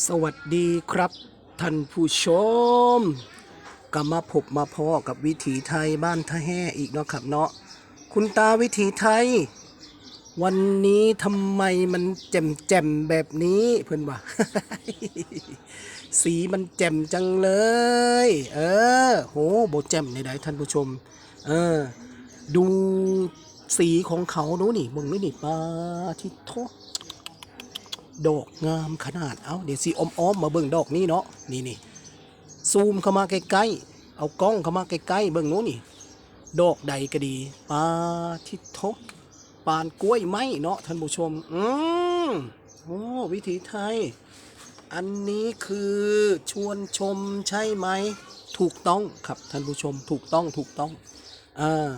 สวัสดีครับท่านผู้ชมก็มาพบมาพอกับวิถีไทยบ้านท่าแห่อีกเนาะครับเนาะคุณตาวิถีไทย วันนี้ทำไมมันแจ่มแจ่มแบบนี้เพื่อนว่า สีมันแจ่มจังเลย เออโหโบแจ่มในใดท่านผู้ชม เออ ดูสีของเขาดูนี่มึงนี่นี่ปลาที่โท ดอกงามขนาด เอาเดี๋ยวสิออมๆมาเบิ่งดอกนี้เนาะ นี่นี่ซูมเข้ามาใกล้ๆ เอากล้องเข้ามาใกล้ๆ เบิ่งโน้นนี่ ดอกใดก็ดีปาทิทกปานกล้วยไม้เนาะท่านผู้ชม อืมโอ้วิถีไทย อันนี้คือชวนชมใช่ไหม ถูกต้องครับท่านผู้ชม ถูกต้องถูกต้อง อ่า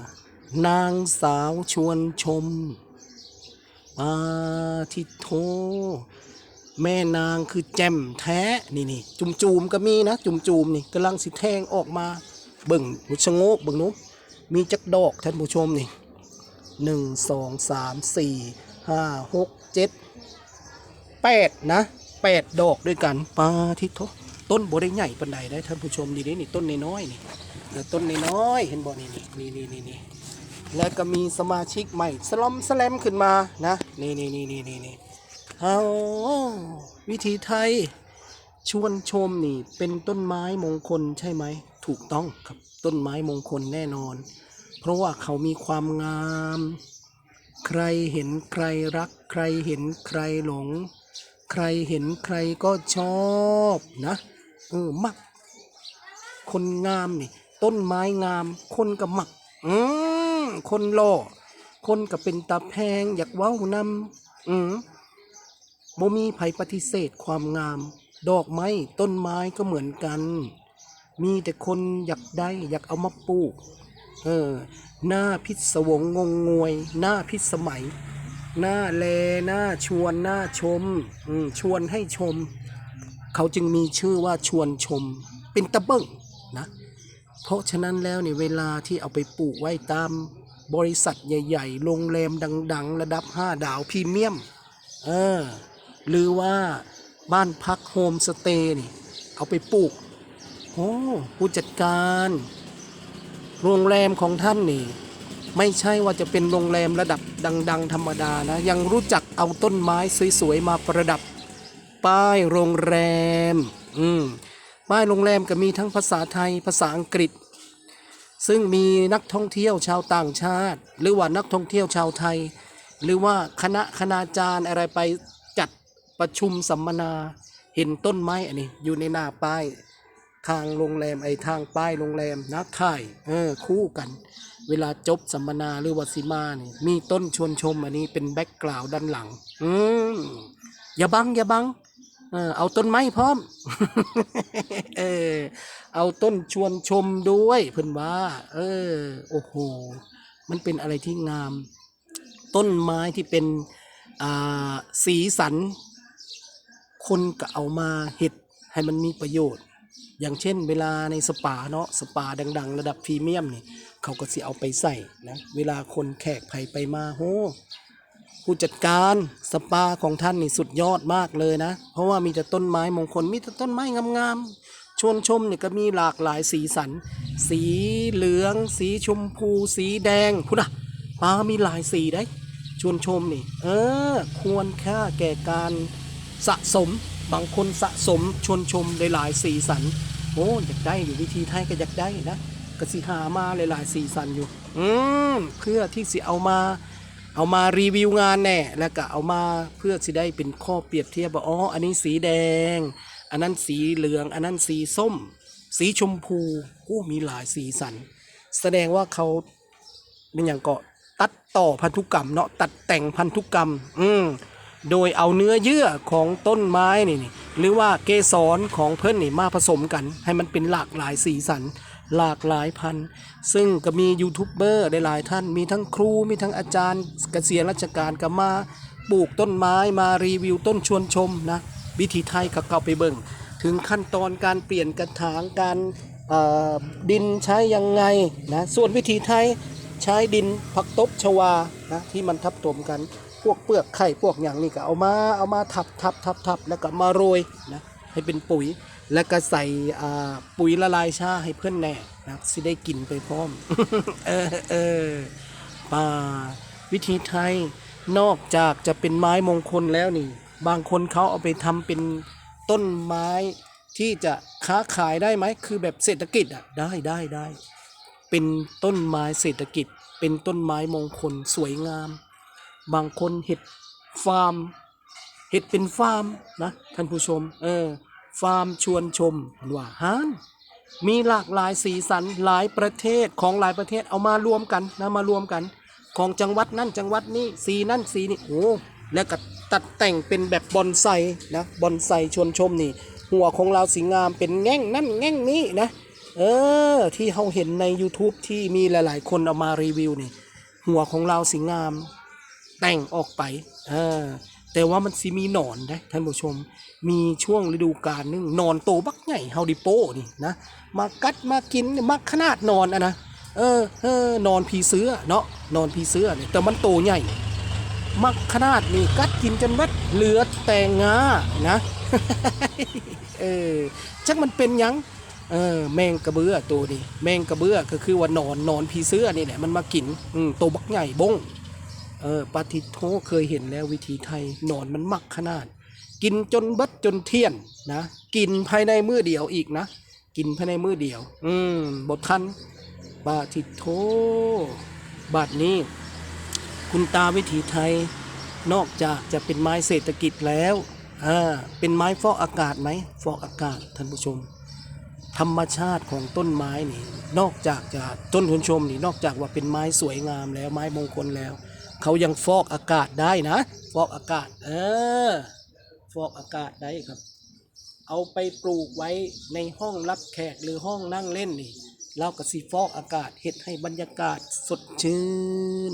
นางสาวชวนชม มาทิโท แม่นางคือแจ่มแท้นี่นี่จุมจูมๆก็มีนะจุมจูมๆนี่กำลังสิแทงออกมาเบิ่งมุชะโงกเบิ่งนู้นมีจักดอกท่านผู้ชมนี่หนึ่งสองสามสี่ห้าหกเจ็ดแปดนะแปดดอกด้วยกันปาทิโทต้นโบได้ใหญ่ปันใดได้ท่านผู้ชมดีนี่นี่ต้นน้อยๆนี่ต้นน้อยๆเห็นบ่นี่นี่นี่นี่นี่ แล้วก็มีสมาชิกใหม่สลอมสแลมขึ้นมานะ นี่นี่นี่นี่นี่นี่เอาวิธีไทย ชวนชมนี่เป็นต้นไม้มงคลใช่ไหม ถูกต้องครับต้นไม้มงคลแน่นอน เพราะว่าเขามีความงาม ใครเห็นใครรัก ใครเห็นใครหลง ใครเห็นใครก็ชอบนะเออมัก คนงามนี่ ต้นไม้งาม คนก็มัก อืม คนหล่อคนก็เป็นตาแพง อยากเว้านำอืมบ่มีไผปฏิเสธความงาม ดอกไม้ต้นไม้ก็เหมือนกัน มีแต่คนอยากได้อยากเอามาปลูก เออ หน้าพิศวงงงงวย หน้าพิสมัย หน้าแลหน้าชวนหน้าชม อืมชวนให้ชม เขาจึงมีชื่อว่าชวนชม เป็นตะเบิ่งนะ เพราะฉะนั้นแล้วเนี่ยเวลาที่เอาไปปลูกไว้ตาม บริษัทใหญ่ๆ โรงแรมดัง ๆ ระดับ 5 ดาวพรีเมียม เออ หรือว่าบ้านพักโฮมสเตย์นี่ เอาไปปลูก โอ้ผู้จัดการ โรงแรมของท่านนี่ ไม่ใช่ว่าจะเป็นโรงแรมระดับดัง ๆ ธรรมดานะ ยังรู้จักเอาต้นไม้สวย ๆ มาประดับ ป้ายโรงแรม อืมป้ายโรงแรมก็มีทั้งภาษาไทยภาษาอังกฤษ ซึ่งมีนักท่องเที่ยวชาวต่างชาติ หรือว่านักท่องเที่ยวชาวไทย หรือว่าคณะคณาจารย์อะไรไปจัดประชุมสัมมนาเห็นต้นไม้อันนี้อยู่ในหน้าป้ายทางโรงแรมไอ้ทางป้ายโรงแรมนะถ่ายเออคู่กัน เวลาจบสัมมนาหรือวาสิมานี่มีต้นชวนชมอันนี้เป็นแบ็กกราวด์ด้านหลัง อืมอย่าบังอย่าบัง เออเอาต้นไม้พร้อม เออ เอาต้นชวนชมด้วยเพิ่อนว่า เออ โอ้โห มันเป็นอะไรที่งาม ต้นไม้ที่เป็นอ่าสีสัน คนก็เอามาเห็ดให้มันมีประโยชน์ อย่างเช่น เวลาในสปาเนาะสปาดัง ๆ ระดับพรีเมียมนี่เขาก็สิเอาไปใส่นะ เวลาคนแขกไผไปมาโห ผู้จัดการสปาของท่านนี่สุดยอดมากเลยนะ เพราะว่ามีแต่ต้นไม้มงคลมีแต่ต้นไม้งามๆชวนชมเนี่ยก็มีหลากหลายสีสัน สีเหลือง สีชมพู สีแดงพุนะปลามีหลายสีได้ ชวนชมนี่ เออ ควรค่าแก่การสะสมบางคนสะสมชวนชมหลายสีสันโอ้อยากได้อยู่วิธีไทยก็อยากได้นะก็สิหามาหลายๆสีสันอยู่ อืมเพื่อที่สิเอามา เอามารีวิวงานแน่แล้วก็เอามาเพื่อสิได้เป็นข้อเปรียบเทียบว่าอ๋ออันนี้สีแดง อันนั้นสีเหลือง อันนั้นสีส้ม สีชมพูโอ้มีหลายสีสัน แสดงว่าเขาเป็นอย่างเก็ตัดต่อพันธุกรรมเนาะตัดแต่งพันธุกรรม อืมโดยเอาเนื้อเยื่อของต้นไม้นี่นี่ หรือว่าเกสรของเพิ่อนนี่มาผสมกัน ให้มันเป็นหลากหลายสีสัน หลากหลายพัน ซึ่งก็มียูทูบเบอร์หลายท่าน มีทั้งครู มีทั้งอาจารย์เกษียณราชการก็มาปลูกต้นไม้มารีวิวต้นชวนชมนะวิธีไทยก็เข้าไปเบิ่ง ถึงขั้นตอนการเปลี่ยนกระถางการดินใช้ยังไงนะส่วนวิธีไทยใช้ดินผักตบชวานะที่มันทับถมกัน พวกเปลือกไข่พวกอย่างนี้ก็เอามาเอามาทับทับทับทับแล้วก็มาโรยนะให้เป็นปุ๋ย แล้วก็ใส่ปุ๋ยละลายชาให้เพื่อนแน่นะสิได้กินไปพร้อม เออเออป่าวิธีไทยนอกจากจะเป็นไม้มงคลแล้วนี่ บางคนเขาเอาไปทำเป็นต้นไม้ที่จะค้าขายได้ไหมคือแบบเศรษฐกิจอะได้ได้ได้เป็นต้นไม้เศรษฐกิจ เป็นต้นไม้มงคลสวยงาม บางคนเห็ดฟาร์ม เห็ดเป็นฟาร์มนะท่านผู้ชม เออ ฟาร์มชวนชมว่าฮานมีหลากหลายสีสันหลายประเทศของหลายประเทศเอามารวมกันนะมารวมกัน ของจังหวัดนั่นจังหวัดนี้สีนั่นสีนี่โอ้แล้วก็ตัดแต่งเป็นแบบบอนไซนะบอนไซชวนชมนี่ หัวของเราสีงามเป็นแง่งนั่นแง่งนี้นะ เออ ที่เขาเห็นใน YouTube ที่มีหลาย ๆ คนเอามารีวิวนี่ หัวของเราสีงาม แต่งออกไปเออแต่ว่ามันสิมีหนอนนะท่านผู้ชม มีช่วงฤดูกาลนึงหนอนโตบักใหญ่เฮาดิโป้นี่นะมากัดมากินมักขนาดนอนอะนะเออเออนอนผีเสื้อเนาะนอนผีเสื้อเนี่ยแต่มันโตใหญ่ มักขนาดนี่กัดกินจนเม็ดเหลือแต่งานะเออจักมันเป็นยังเออแมงกระเบื้อตัวนี้แมงกระเบื้อก็คือว่านอนนอนผีเสื้อนี่แหละมันมากินอืมโตบักใหญ่บง เออปาทิโทเคยเห็นแล้ววิธีไทยนอนมันมักขนาด กินจนเบิดจนเที่ยนนะ กินภายในมือเดียวอีกนะ กินภายในมือเดียว อืมบททันปาทิโทบาทนี้ คุณตาวิถีไทย นอกจากจะเป็นไม้เศรษฐกิจแล้วอ่าเป็นไม้ฟอกอากาศไหมฟอกอากาศท่านผู้ชม ธรรมชาติของต้นไม้นี่นอกจากจะต้นทุนชมนี่นอกจากว่าเป็นไม้สวยงามแล้วไม้มงคลแล้ว เขายังฟอกอากาศได้นะ ฟอกอากาศ เออ ฟอกอากาศได้ครับ เอาไปปลูกไว้ในห้องรับแขกหรือห้องนั่งเล่นนี่เราก็สิฟอกอากาศเฮ็ดให้บรรยากาศสดชื่น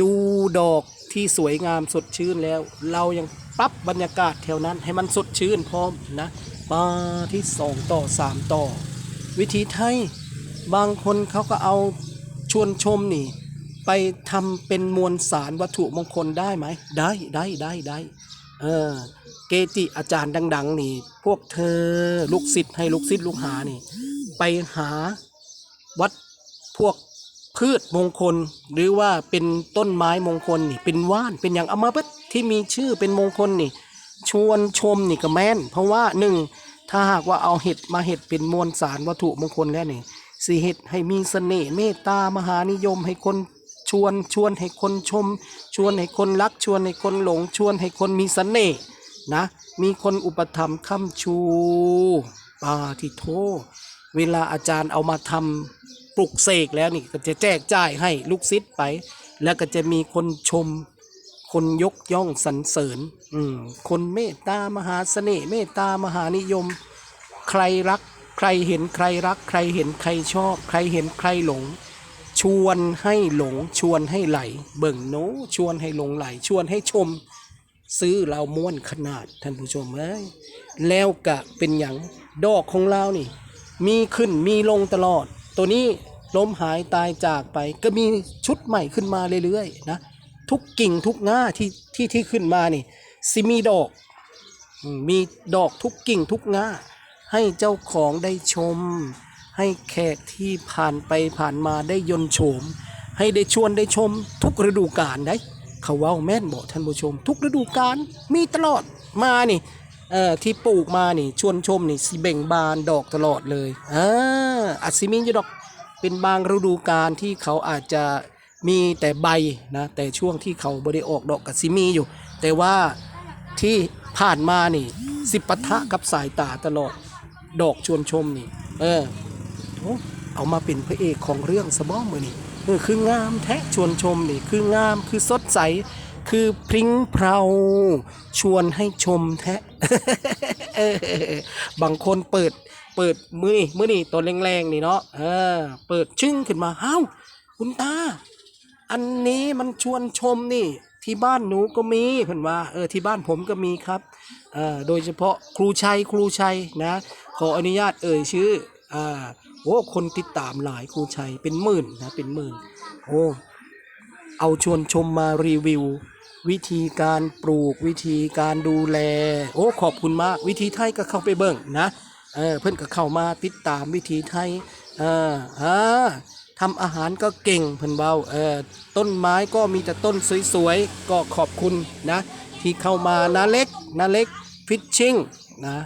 ดูดอกที่สวยงามสดชื่นแล้ว เรายังปรับบรรยากาศแถวนั้นให้มันสดชื่นพร้อมนะมาที่สองต่อสามต่อ วิธีไทย บางคนเขาก็เอาชวนชมนี่ ไปทำเป็นมวลสารวัตถุมงคลได้ไหม ได้ได้ได้ได้เออเกจิอาจารย์ดัง ๆ นี่ พวกเธอลูกศิษย์ให้ลูกศิษย์ลูกหานี่ ไปหาวัดพวกพืชมงคล หรือว่าเป็นต้นไม้มงคลนี่ เป็นว่านเป็นอย่างอามาเบิดที่มีชื่อเป็นมงคลนี่ ชวนชมนี่ก็แม่น เพราะว่าหนึ่งถ้าหากว่าเอาเห็ดมาเห็ดเป็นมวลสารวัตถุมงคลแล้วนี่สิเห็ดให้มีเสน่ห์เมตตามหานิยมให้คน ชวน ชวนให้คนชม ชวนให้คนรัก ชวนให้คนหลง ชวนให้คนมีเสน่ห์นะ มีคนอุปถัมภ์ค้ำชูปาทิโท เวลาอาจารย์เอามาทำปลุกเสกแล้วนี่ก็จะแจกจ่ายให้ลูกศิษย์ไป แล้วก็จะมีคนชม คนยกย่องสรรเสริญคนเมตตามหาเสน่ห์เมตตามหานิยม ใครรัก ใครเห็นใครรัก ใครเห็นใครชอบ ใครเห็นใครหลง ชวนให้หลงชวนให้ไหล เบิ่งโนชวนให้หลงไหล ชวนให้ชม ซื้อเราม้วนขนาดท่านผู้ชมเอ้ยแล้วกะเป็นอย่างดอกของเรานี่ มีขึ้นมีลงตลอด ตัวนี้ล้มหายตายจากไป ก็มีชุดใหม่ขึ้นมาเรื่อยๆนะทุกกิ่งทุกหน้าที่ที่ที่ขึ้นมานี่สิมีดอก มีดอกทุกกิ่งทุกหน้าให้เจ้าของได้ชม ให้แขกที่ผ่านไปผ่านมาได้ยนโฉม ให้ได้ชวนได้ชมทุกฤดูกาลได้ เขาว่าแม่นบอกท่านผู้ชม ทุกฤดูกาลมีตลอดมานี่เอ่อที่ปลูกมานี่ชวนชมนี่สิเบ่งบานดอกตลอดเลยอ่าอาจสิมีอยู่ดอกเป็นบางฤดูกาลที่เขาอาจจะมีแต่ใบนะแต่ช่วงที่เขาบริออกดอกกับซิมีอยู่ แต่ว่าที่ผ่านมานี่ สิปะทะกับสายตาตลอด ดอกชวนชมนี่ เออ เอามาเป็นพระเอกของเรื่องสมองมือนี่เออคืองามแท้ชวนชมนี่คืองามคือสดใส คือพริ้งเพราชวนให้ชมแท้บางคนเปิดเปิดมือนี่มือนี่ตัวแรงๆนี่เนาะเออเปิดชึ่งขึ้นมาเฮ้าคุณตา อันนี้มันชวนชมนี่ ที่บ้านหนูก็มีเพิ่นว่าเออที่บ้านผมก็มีครับเออโดยเฉพาะครูชัยครูชัยนะ ขออนุญาตเอ่ยชื่ออ่า อ้คนติดตามหลายครูชัยเป็นหมื่นนะเป็นหมื่นโอ้เอาชวนชมมารีวิว วิธีการปลูกวิธีการดูแล โอ้ขอบคุณมากวิธีไทยก็เข้าไปเบิ่งนะเออเพื่อนก็เข้ามาติดตามวิธีไทยเอออ่าทำอาหารก็เก่งเพิ่นเบาเออต้นไม้ก็มีแต่ต้นสวยๆ ก็ขอบคุณนะ ที่เข้ามานาเล็กนาเล็กฟิชชิ่งนะ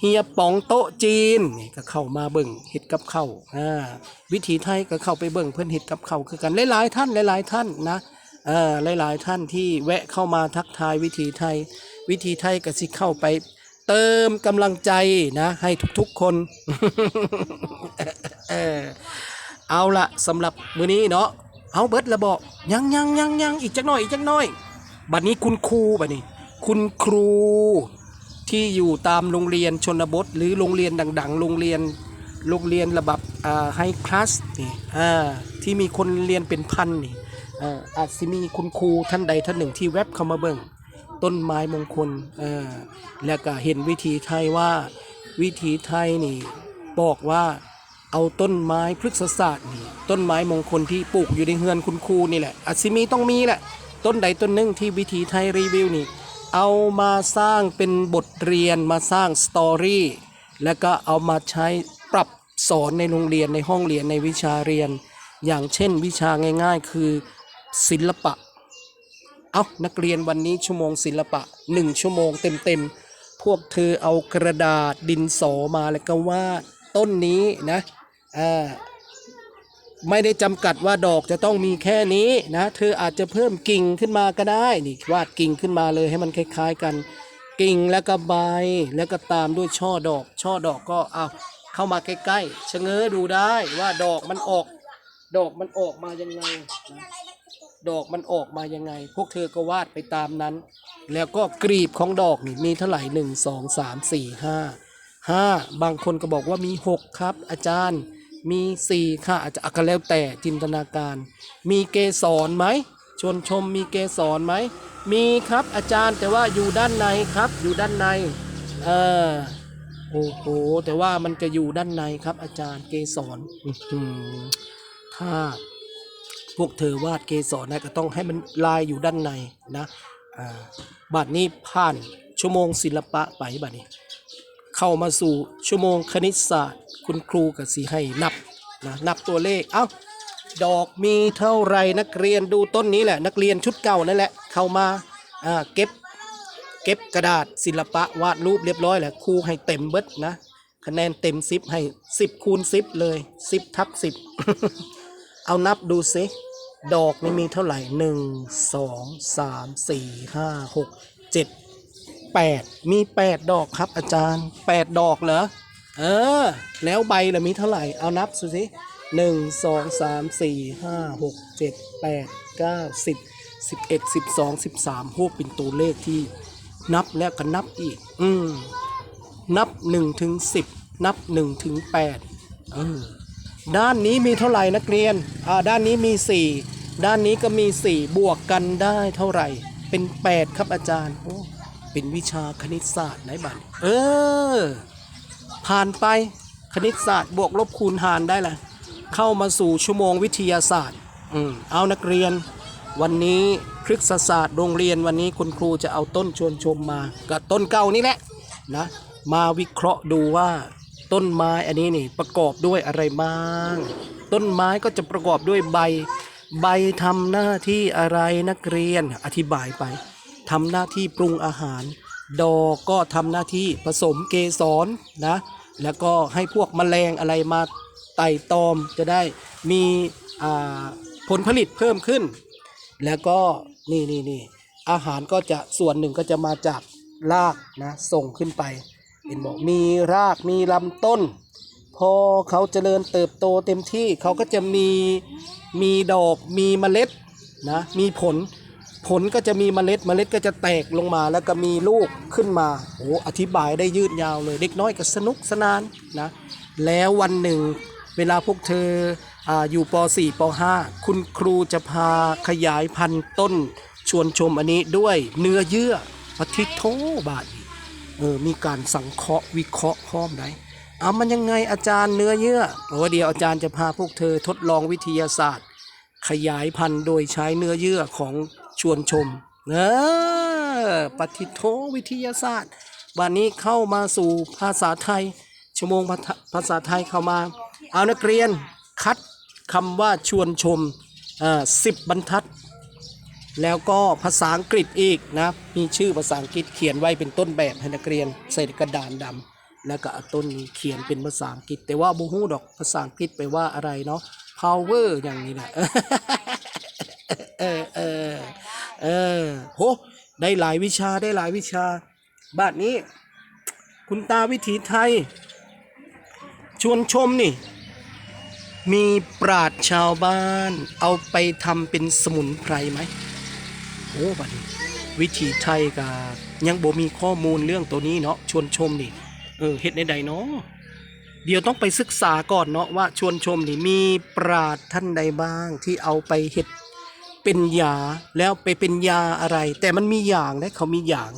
เฮียป๋องโต๊ะจีนนี่ก็เข้ามาเบิ่งเฮ็ดกับเข้าอ่าวิถีไทยก็เข้าไปเบิ่งเพิ่อนเฮ็ดกับเข้าคือกันหลายๆท่านหลายๆท่านนะเออหลายๆท่านที่แวะเข้ามาทักทายวิถีไทย วิถีไทยก็สิเข้าไป เติมกำลังใจนะให้ทุกๆคนเออเอาละสำหรับมื้อนี้เนาะเอาเบิดและบอกยังยังยังยังอีกจักหน่อยอีกจักหน่อย บัดนี้คุณครูบัดนี้ คุณครู ที่อยู่ตามโรงเรียนชนบท หรือโรงเรียนดังๆ โรงเรียนโรงเรียนระดับไฮคลาสนี่ที่มีคนเรียนเป็นพันนี่อาอาจสิมีคุณครูท่านใดท่านหนึ่งที่แวบเข้ามาเบิ่งต้นไม้มงคลอ่าแล้วก็เห็นวิธีไทยว่าวิธีไทยนี่บอกว่าเอาต้นไม้พฤกษศาสตร์นี่ต้นไม้มงคลที่ปลูกอยู่ในเฮือนคุณครูนี่แหละอาจสิมีต้องมีแหละต้นใดต้นหนึ่งที่วิธีไทยรีวิวนี่ เอามาสร้างเป็นบทเรียนมาสร้างสตอรี่แล้วก็เอามาใช้ปรับสอนในโรงเรียนในห้องเรียนในวิชาเรียน อย่างเช่นวิชาง่าย ๆ คือศิลปะ เอานักเรียนวันนี้ชั่วโมงศิลปะหนึ่งชั่วโมงเต็มๆ พวกเธอเอากระดาษดินสอมาแล้วก็วาดต้นนี้นะอ่า ไม่ได้จำกัดว่าดอกจะต้องมีแค่นี้นะ เธออาจจะเพิ่มกิ่งขึ้นมาก็ได้นี่วาดกิ่งขึ้นมาเลยให้มันคล้าย ๆ กัน กิ่งแล้วก็ใบแล้วก็ตามด้วยช่อดอก ช่อดอกก็เอาเข้ามาใกล้ๆชะเง้อดูได้ว่าดอกมันออก ดอกมันออกมายังไงนะดอกมันออกมายังไง พวกเธอก็วาดไปตามนั้น แล้วก็กรีบของดอกนี่มีเท่าไหร่หนึ่งสองสามสี่ห้าห้าบางคนก็บอกว่ามีหกครับ อาจารย์ มีสี่ค่ะอาจจะก็แล้วแต่จินตนาการ มีเกสรไหมชวนชมมีเกสรไหมมีครับอาจารย์แต่ว่าอยู่ด้านในครับอยู่ด้านในเออโอ้โหแต่ว่ามันจะอยู่ด้านในครับ อาจารย์เกสรถ้าพวกเธอวาดเกสรนะก็ต้องให้มันลายอยู่ด้านในนะบัดนี้ผ่านชั่วโมงศิลปะไปบัดนี้ เข้ามาสู่ชั่วโมงคณิตศาสตร์ คุณครูก็สิให้นับนะนับตัวเลขเอ้าดอกมีเท่าไรนักเรียนดูต้นนี้แหละ นักเรียนชุดเก่านั่นแหละเข้ามาอ่าเก็บเก็บกระดาษศิลปะวาดรูปเรียบร้อยแล้วครูให้เต็มเบิดนะคะแนนเต็มสิบให้สิบคูณสิบเลยสิบทับสิบเอานับดูซิดอกนี่มีเท่าไหร่หนึ่งสองสามสี่ห้าหกเจ็ด แปดมีแปดดอกครับอาจารย์แปดดอกเหรอ เออ แล้วใบละมีเท่าไหร่ เอานับดูสิหนึ่งสองสามสี่ห้าหกเจ็ดแปดเก้าสิบสิบเอ็ดสิบสองสิบสามพวกเป็นตัวเลขที่นับแล้วก็นับอีก อืม นับหนึ่งถึงสิบนับหนึ่งถึงแปดเออ ด้านนี้มีเท่าไหร่นักเรียน อ่า ด้านนี้มีสี่ด้านนี้ก็มีสี่บวกกันได้เท่าไหร่ เป็นแปดครับอาจารย์โอ้ เป็นวิชาคณิตศาสตร์ไหนบันเออ ผ่านไปคณิตศาสตร์บวกลบคูณหารได้แหละเข้ามาสู่ชั่วโมงวิทยาศาสตร์ อืมเอานักเรียน วันนี้พฤกษศาสตร์โรงเรียนวันนี้คุณครูจะเอาต้นชวนชมมากับต้นเก่านี่แหละนะมาวิเคราะห์ดูว่าต้นไม้อันนี้นี่ประกอบด้วยอะไรบ้างต้นไม้ก็จะประกอบด้วยใบ ใบทำหน้าที่อะไรนักเรียนอธิบายไป ทำหน้าที่ปรุงอาหาร ดอกก็ทำหน้าที่ผสมเกสรนะ แล้วก็ให้พวกแมลงอะไรมาไต่ตอมจะได้มีผลผลิตเพิ่มขึ้น แล้วก็นี่นี่นี่อาหารก็จะส่วนหนึ่งก็จะมาจากรากนะส่งขึ้นไปเห็นบอกมีรากมีลำต้น พอเขาเจริญเติบโตเต็มที่เขาก็จะมีมีดอกมีเมล็ดนะมีผล ผลก็จะมีเมล็ดเมล็ดก็จะแตกลงมาแล้วก็มีลูกขึ้นมาโอ้อธิบายได้ยืดยาวเลย เด็กน้อยก็สนุกสนานนะแล้ววันหนึ่ง เวลาพวกเธอออยู่ป .4 ป .5 คุณครูจะพาขยายพันธุ์ต้นชวนชมอันนี้ด้วยเนื้อเยื่อปฏิโทบาทเออมีการสังเคราะห์วิเคราะห์พร้อมไหนเอามันยังไงอาจารย์เนื้อเยื่อโอ้เดียวอาจารย์จะพาพวกเธอทดลองวิทยาศาสตร์ ขยายพันธุ์โดยใช้เนื้อเยื่อของ ชวนชมเออปฏิโทวิทยาศาสตร์วันนี้เข้ามาสู่ภาษาไทย ชั่วโมงภาษาภาษาไทยเข้ามา เอานักเรียนคัดคำว่าชวนชมสิบบรรทัด แล้วก็ภาษาอังกฤษอีกนะ มีชื่อภาษาอังกฤษเขียนไว้เป็นต้นแบบให้นักเรียนใส่กระดานดำแล้วก็ต้นนี้เขียนเป็นภาษาอังกฤษ แต่ว่าบูฮู้ดอกภาษาอังกฤษไปว่าอะไรเนาะ power อย่างนี้แหละ เออเออเออโหได้หลายวิชาได้หลายวิชาบ้านนี้ คุณตาวิถีไทย ชวนชมนี่ มีปราดชาวบ้าน เอาไปทำเป็นสมุนไพรไหมโอ้บัดนี้ วิถีไทยกับยังบ่มีข้อมูลเรื่องตัวนี้เนาะชวนชมนี่เออเฮ็ดในใดเนาะเดี๋ยวต้องไปศึกษาก่อนเนาะว่าชวนชมนี่มีปราดท่านใดบ้างที่เอาไปเฮ็ด เป็นยาแล้วไปเป็นยาอะไร แต่มันมีอย่างนะเขามีอย่าง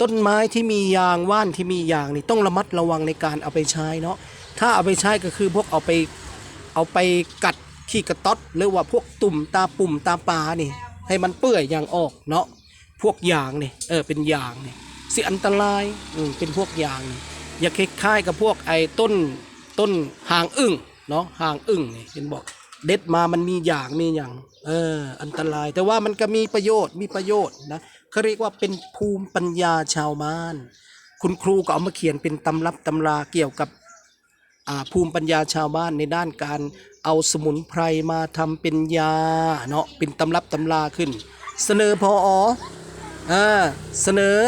ต้นไม้ที่มียางว่านที่มียางนี่ต้องระมัดระวังในการเอาไปใช้เนาะถ้าเอาไปใช้ก็คือพวกเอาไปเอาไปกัดขี้กระต๊อดหรือว่าพวกตุ่มตาปุ่มตาปลานี่ ให้มันเปื่อยอย่างออกเนาะพวกยางนี่เออเป็นยางนี่สิอันตรายอืมเป็นพวกยางนี่อย่าคล้ายๆกับพวกไอ้ต้นต้นหางอึ่งเนาะหางอึ่งนี่เห็นบอก เด็ดมามันมีอย่างมีอย่างเอออันตราย แต่ว่ามันก็มีประโยชน์มีประโยชน์นะเขาเรียกว่าเป็นภูมิปัญญาชาวบ้าน คุณครูก็เอามาเขียนเป็นตำรับตำราเกี่ยวกับภูมิปัญญาชาวบ้านในด้านการเอาสมุนไพรมาทำเป็นยาเนาะเป็นตำรับตำราขึ้น เสนอพออ่าเสนอ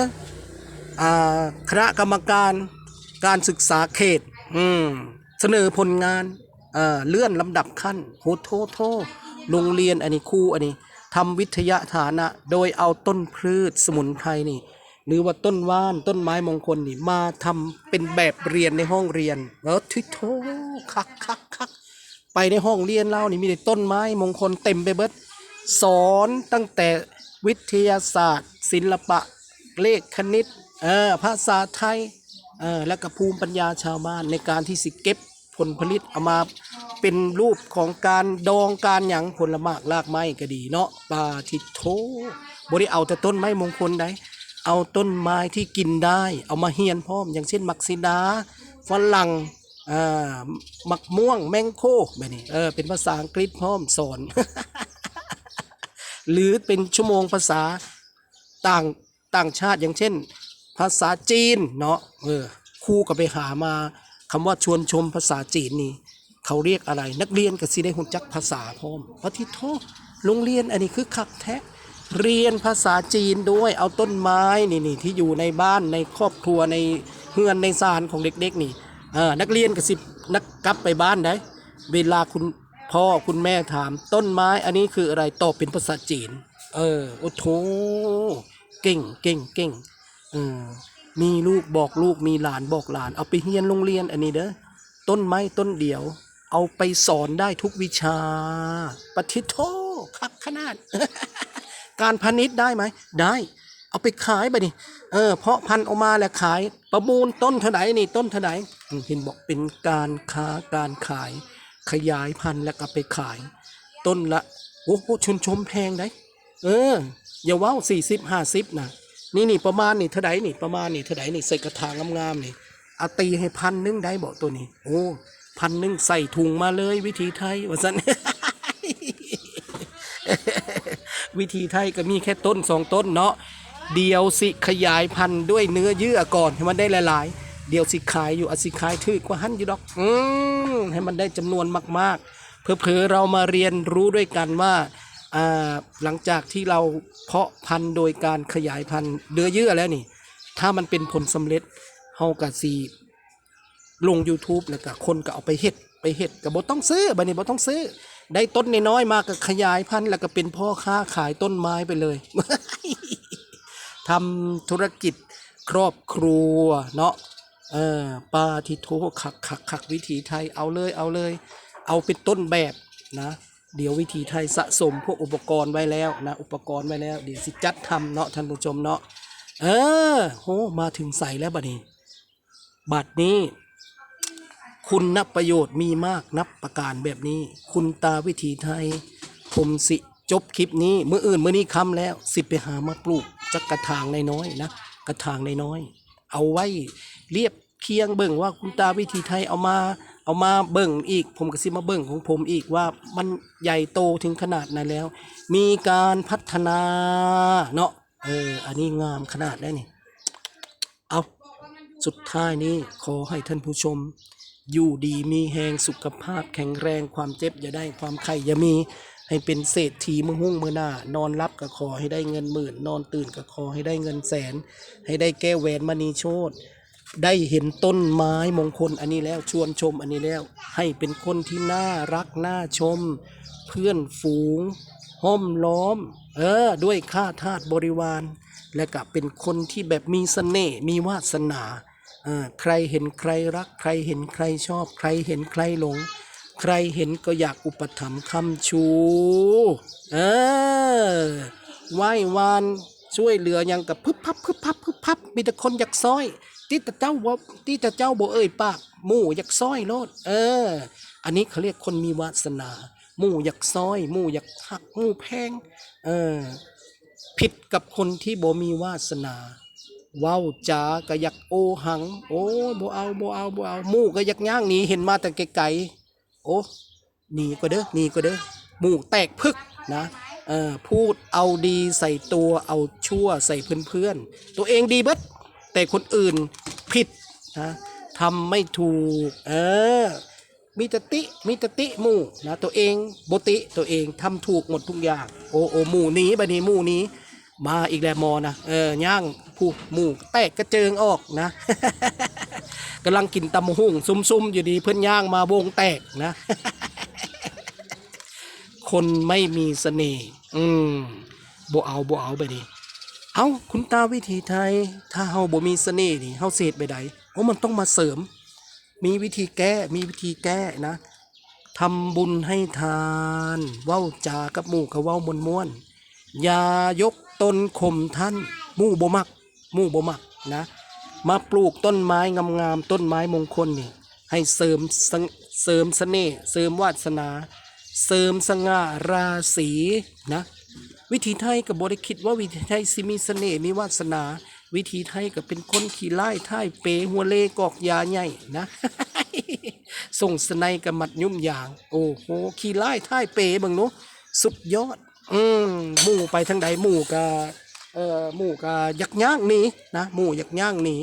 คณะกรรมการการศึกษาเขตอืมเสนอผลงาน อ่าเลื่อนลำดับขั้นโหโทโทโรงเรียนอันนี้ครูอันนี้ทำวิทยาฐานะ โดยเอาต้นพืชสมุนไพรนี่ หรือว่าต้นว่านต้นไม้มงคลนี่มาทำเป็นแบบเรียนในห้องเรียนเออทิโทคักคักคักไปในห้องเรียนเรานี่มีแต่ต้นไม้มงคลเต็มไปเบิดสอนตั้งแต่วิทยาศาสตร์ ศิลปะเลขคณิตเออภาษาไทยเออแล้วก็ภูมิปัญญาชาวบ้านในการที่สิเก็บ ผลผลิตเอามาเป็นรูปของการดองการหยังผลหมากลากไม้ก็ดีเนาะปาทิโทบริเอาแต่ต้นไม้มงคลได้เอาต้นไม้ที่กินได้ เอามาเฮียนพร้อม อย่างเช่นมักซิดาฝรั่งอ่ามักม่วงแมงโคแบบนี้เออเป็นภาษาอังกฤษพร้อมสอนหรือเป็นชั่วโมงภาษาต่างต่างชาติอย่างเช่น ภาษาจีนเนาะเออครูก็ไปหามา คำว่าชวนชมภาษาจีนนี่เขาเรียกอะไร นักเรียนก็สิได้หุ่นจักภาษาพร้อมพระทิโทโรงเรียนอันนี้คือคักแท้เรียนภาษาจีนด้วยเอาต้นไม้นี่นี่ที่อยู่ในบ้านในครอบครัวในเฮือนในศาลของเด็กๆนี่นักเรียนก็สินักกลับไปบ้านได้เวลาคุณพ่อคุณแม่ถาม ต้นไม้อันนี้คืออะไรตอบเป็นภาษาจีน เออโอ้โถเก่งเก่งเก่งเออ มีลูกบอกลูกมีหลานบอกหลาน เอาไปเรียนโรงเรียนอันนี้เด้อต้นไม้ต้นเดียว เอาไปสอนได้ทุกวิชา ปฏิโทคักขนาด การพาณิชย์ได้ไหม ได้ เอาไปขายไปนี่เออ เพาะพันธุ์ออกมาแล้วขาย ประมูลต้นเท่าไหร่นี่ต้นเท่าไหร่เห็นบอกเป็นการค้าการขาย ขยายพันธุ์แล้วก็ไปขาย ต้นละโอ้โหชนชมแพงได้เออ อย่าว้าวสี่สิบห้าสิบนะ นี่นี่ประมาณนี่เท่าไหร่นี่ประมาณนี่เท่าไหร่นี่ใส่กระถางงามๆนี่อาตีให้พันหนึงได้บอกตัวนี้ โอ้พันหนึงใส่ถุงมาเลยวิธีไทยว่าสันวิธีไทยก็มีแค่ต้นสองต้นเนาะเดียวสิขยายพันธุ์ด้วยเนื้อเยื่อก่อนให้มันได้หลายๆ เดียวสิขายอยู่อาสิขายถือกว่าหันอยู่ดอก อืมให้มันได้จำนวนมากๆ เพื่อเรามาเรียนรู้ด้วยกันว่า หลังจากที่เราเพาะพันธุ์โดยการขยายพันธุ์เนื้อเยื่อแล้วนี่ ถ้ามันเป็นผลสำเร็จเฮากะสีลง YouTube แล้วก็คนก็เอาไปเฮ็ดไปเฮ็ดก็บ่ต้องซื้อบัดนี้บ่ต้องซื้อ ได้ต้นน้อยๆมาก็ขยายพันธุ์แล้วก็เป็นพ่อค้าขายต้นไม้ไปเลยทำธุรกิจครอบครัวเนาะเออปาทิโทขักขักขักวิถีไทยเอาเลยเอาเลย เอาเป็นต้นแบบนะ เดี๋ยววิถีไทยสะสมพวกอุปกรณ์ไว้แล้วนะอุปกรณ์ไว้แล้ว เดี๋ยวสิจัดทำเนาะท่านผู้ชมเนาะเออโหมาถึงใส่แล้วบัดนี้ บัดนี้ คุณนับประโยชน์มีมากนับประการแบบนี้ คุณตาวิถีไทย ผมสิจบคลิปนี้เมื้ออื่นเมื้อนี้ค่ำแล้ว สิไปหามาปลูกจักกระถางน้อยๆนะกระถางน้อยๆเอาไว้เรียบเคียงเบิ่งว่าคุณตาวิธีไทยเอามา เอามาเบิ่งอีก ผมก็สิมาเบิ่งของผมอีกว่ามันใหญ่โตถึงขนาดนั้นแล้ว มีการพัฒนาเนาะเอออันนี้งามขนาดได้นี่เอาสุดท้ายนี้ขอให้ท่านผู้ชม อยู่ดีมีแหงสุขภาพแข็งแรงความเจ็บอย่าได้ความไข้อย่ามีให้เป็นเศรษฐีมือหุ้งมือหน้านอนรับก็ขอให้ได้เงินหมื่น นอนตื่นก็ขอให้ได้เงินแสน ให้ได้แก้วแหวนมณีโชต ได้เห็นต้นไม้มงคลอันนี้แล้วชวนชมอันนี้แล้ว ให้เป็นคนที่น่ารักน่าชม เพื่อนฝูง ห้อมล้อม เออ ด้วยข้าทาสบริวาร และก็เป็นคนที่แบบมีเสน่ห์มีวาสนาเออใครเห็นใครรัก ใครเห็นใครชอบ ใครเห็นใครหลง ใครเห็นก็อยากอุปถัมภ์คำชูเออไหว้วานช่วยเหลืออย่างกับพึบพับพึบพับพึบพับมีแต่คนอยากซ้อย ที่แต่เจ้าบ่ที่แต่เจ้าบ่เอ่ยปากหมู่อยากซอยโลด เออ อันนี้เขาเรียกคนมีวาสนา หมู่อยากซอย หมู่อยากหักหมู่แพง เออ ผิดกับคนที่บ่มีวาสนาว้าจ๋าก็อยากโอหัง โอ้บ่เอาบ่เอาบ่เอาหมู่ก็อยากย่างหนีเห็นมาแต่ไกลๆโอ้หนีก็เด้อหนีก็เด้อหมู่แตกพึกนะเออพูดเอาดีใส่ตัวเอาชั่วใส่เพื่อนๆ ตัวเองดีเบิดแต่คนอื่น ผิดนะทำไม่ถูก เออ มีตติ มีตติมู่นะตัวเองบติตัวเองทำถูกหมดทุกอย่าง โอโอหมู่นี้บันี้หมู่นี้ มาอีกแล้วมอนะเออย่างผู้หมู่แตกกระเจิงออกนะกำลังกินตำหุ่งซุ่มๆ อยู่ดีเพื่อนย่างมาวงแตกนะ คนไม่มีเสน่ห์อืมบ่เอาบ่เอาไปดิ เอาคุณตาวิธีไทย ถ้าเฮาบ่มีเสน่ห์นี่เฮาเสดไปใดโอ้มันต้องมาเสริม มีวิธีแก้มีวิธีแก้นะทำบุญให้ทาน เว้าจากับหมู่เขาเว้ามวนม่วนอย่ายกตนข่มท่านหมู่บ่มักหมู่บ่มักนะ มาปลูกต้นไม้งามๆต้นไม้มงคลนี่ ให้เสริมเสริมเสน่ห์เสริมวาสนา เสริมสง่าราศีนะ วิธีไทยกับบริคิดว่าวิธีไทยสิมีเสน่ห์มีวาสนา วิธีไทยก็เป็นคนขี่ไล่ท่ายเปหัวเลกอกยาใหญ่นะส่งสไนกับมัดยุ่มยาง โอ้โหขี่ไล่ท่ายเปบังเนาะสุดยอด อืมหมู่ไปทางใดหมู่กะเอ่อหมู่กะยักย่างหนีนะหมู่ยักย่างหนี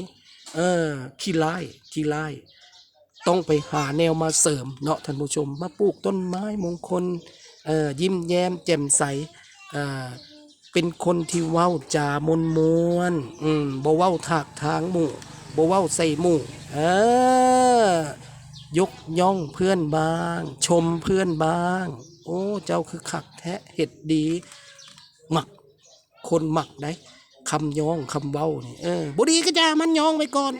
เออขี่ไล่ขี่ไล่ต้องไปหาแนวมาเสริมเนาะท่านผู้ชมมาปลูกต้นไม้มงคลเอ่อยิ้มแย้มแจ่มใส อ่อเป็นคนที่เว้าจามนมวนอืมบ่เว้าถากทางหมู่บ่เว้าใส่หมู่เออยกย่องเพื่อนบ้าง ชมเพื่อนบ้าง โอ้เจ้าคือขักแท้เห็ดดีหมัก คนหมักได้คำย้องคำเว้านี่เออบดีก็จะมันย้องไว้ก่อน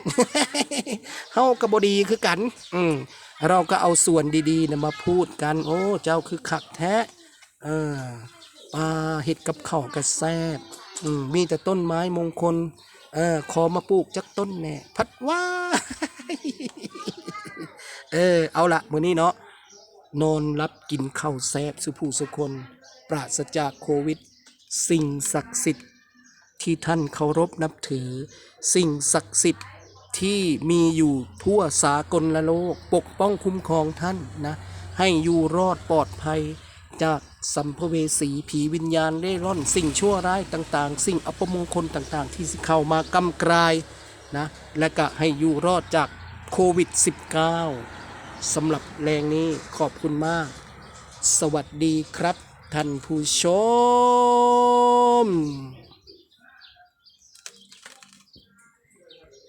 เฮากับบดีคือกัน อืมเราก็เอาส่วนดีๆนะมาพูดกัน โอ้ เจ้าคือขักแท้เออ ปลาเห็ดกับข้าวกระแซบอืมมีแต่ต้นไม้มงคลเออขอมาปลูกจักต้นแน่พัดว่าเออเอาละมื้อนี้เนาะนอนรับกินข้าวแซบสุผู้สุคน ปราศจากโควิด สิ่งศักดิ์สิทธิ์ที่ท่านเคารพนับถือ สิ่งศักดิ์สิทธิ์ที่มีอยู่ทั่วสากลละโลก ปกป้องคุ้มครองท่านนะ ให้อยู่รอดปลอดภัย จากสัมภเวสีผีวิญญาณเร่ร่อน สิ่งชั่วร้ายต่างๆ สิ่งอัปมงคลต่างๆ ที่เข้ามากำกลายนะและก็ให้อยู่รอดจากโควิด -19 สำหรับแรงนี้ขอบคุณมาก สวัสดีครับท่านผู้ชม